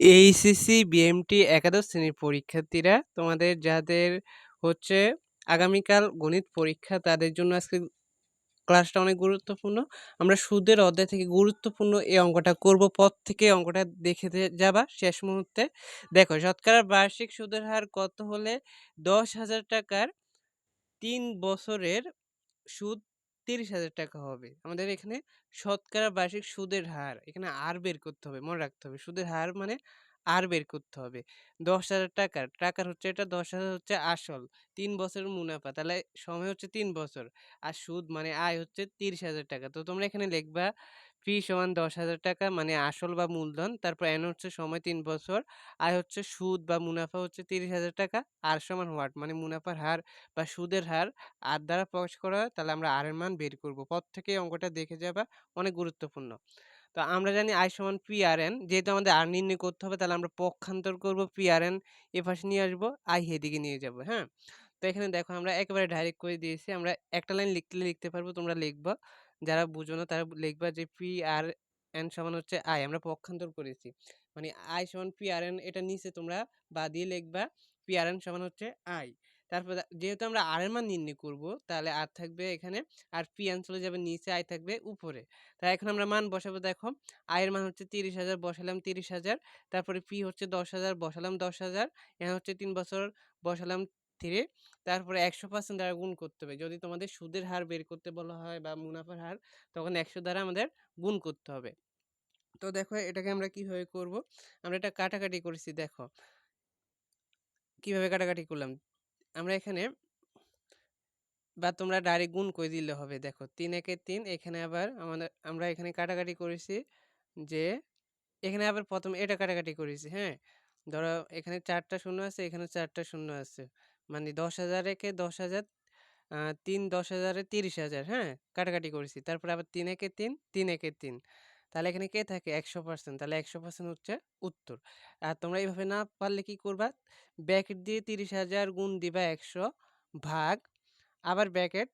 HSC, BMT একাদশ শ্রেণির পরীক্ষার্থীরা তোমাদের যাদের হচ্ছে আগামীকাল গণিত পরীক্ষা তাদের জন্য আজকে ক্লাসটা অনেক গুরুত্বপূর্ণ। আমরা সুদের অধ্যায় থেকে গুরুত্বপূর্ণ এই অঙ্কটা করব। পথ থেকে অঙ্কটা দেখে যাবা শেষ মুহূর্তে। দেখো শতকরা বার্ষিক সুদের হার কত হলে দশ হাজার টাকার তিন বছরের সুদ তিরিশ হাজার টাকা হবে। আমাদের এখানে শতকরা বার্ষিক সুদের হার, এখানে আর বের করতে হবে, মনে রাখতে হবে। সুদের হার মানে আর বের করতে হবে। দশ হাজার টাকার টাকার হচ্ছে এটা, দশ হাজার হচ্ছে আসল, তিন বছরের মুনাফা, তাহলে সময় হচ্ছে তিন বছর। আর সুদ মানে আয় হচ্ছে তিরিশ হাজার টাকা। তো তোমরা এখানে লিখবা ফি সমান দশ হাজার টাকা মানে আসল বা মূলধন। তারপর এন হচ্ছে সময় তিন বছর, আয় হচ্ছে সুদ বা মুনাফা হচ্ছে তিরিশ হাজার টাকা, আর সমান হোয়াট মানে মুনাফার হার বা সুদের হার। আর দ্বারা প্রকাশ করা হয়, তাহলে আমরা আর এর মান বের করব। পর থেকে অঙ্কটা দেখে যাবা অনেক গুরুত্বপূর্ণ। তো আমরা জানি আই সমান পি আর এন যেহেতু আমাদের আর নির্ণয় করতে হবে, তাহলে আমরা পক্ষান্তর করব পি আর এন এ পাশে নিয়ে আসব আই হেদিকে নিয়ে যাব হ্যাঁ? তো এখানে দেখো আমরা একেবারে ডাইরেক্ট করে দিয়েছি, আমরা একটা লাইন লিখতে লিখতে পারব, তোমরা লিখবা। যারা বুঝো না তারা লিখবা যে পি আর এন সমান হচ্ছে আই, আমরা পক্ষান্তর করেছি। মানে আই সমান পি আর এন এটা নিচে তোমরা বা দিয়ে লিখবা পি আর এন সমান হচ্ছে আই। তারপর যেহেতু আমরা আর এর মান নির্ণয় করব, তাহলে আর থাকবে এখানে আর পি এন চলে যাবে নিচে, আই থাকবে উপরে। তাই এখন আমরা মান বসাবো দেখো আয়ের মান হচ্ছে তিরিশ হাজার, বসালাম তিরিশ হাজার, তারপরে পি হচ্ছে দশ হাজার, বসালাম দশ হাজার এখানে হচ্ছে তিন বছর, বসালাম থ্রি তারপরে একশো পার্সেন্ট দ্বারা গুণ করতে হবে। যদি তোমাদের সুদের হার বের করতে বলা হয় বা মুনাফার হার, তখন একশো দ্বারা আমাদের গুণ করতে হবে। তো দেখো এটাকে আমরা কীভাবে করব? আমরা এটা কাটাকাটি করেছি, দেখো। কীভাবে কাটাকাটি করলাম? আমরা এখানে বা তোমরা ডাইরেক্ট গুণ করে দিলে হবে। দেখো, তিন একে তিন, এখানে আবার আমাদের, আমরা এখানে কাটাকাটি করেছি যে, এখানে আবার প্রথম এটা কাটাকাটি করেছি হ্যাঁ? ধরো এখানে চারটা শূন্য আছে, এখানে চারটা শূন্য আছে। মানে দশ হাজার একে দশ হাজার তিন দশ হাজারে তিরিশ হাজার হ্যাঁ? কাটাকাটি করেছি। তারপরে আবার তিন একে তিন তিন একে তিন। তাহলে এখানে কে থাকে? একশো পার্সেন্ট। তাহলে একশো পার্সেন্ট হচ্ছে উত্তর। আর তোমরা এইভাবে না পারলে কি করবা? ব্যাকেট দিয়ে তিরিশ হাজার গুণ দিবা একশো ভাগ, আবার ব্যাকেট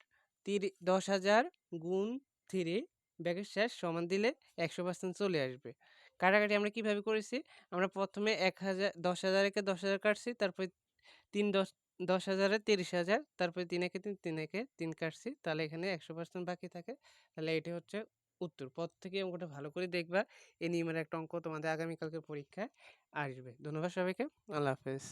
তিরি, দশ হাজার গুণ থ্রি ব্যাকেট শেষ, সমান দিলে একশো পার্সেন্ট চলে আসবে। কাটাকাটি আমরা কীভাবে করেছি? আমরা প্রথমে এক হাজার, দশ হাজারকে দশ হাজার কাটছি, তারপরে তিন দশ দশ হাজারে তিরিশ হাজার, তারপরে তিন একে তিন তিন একে তিন কাটছি। তাহলে এখানে একশো পার্সেন্ট বাকি থাকে। তাহলে এটি হচ্ছে উত্তর। পথ থেকে অঙ্কটা ভালো করে দেখবা। এই নিয়মের একটা অঙ্ক তোমাদের আগামীকালকে পরীক্ষায় আসবে। ধন্যবাদ সবাইকে। আল্লাহ হাফেজ।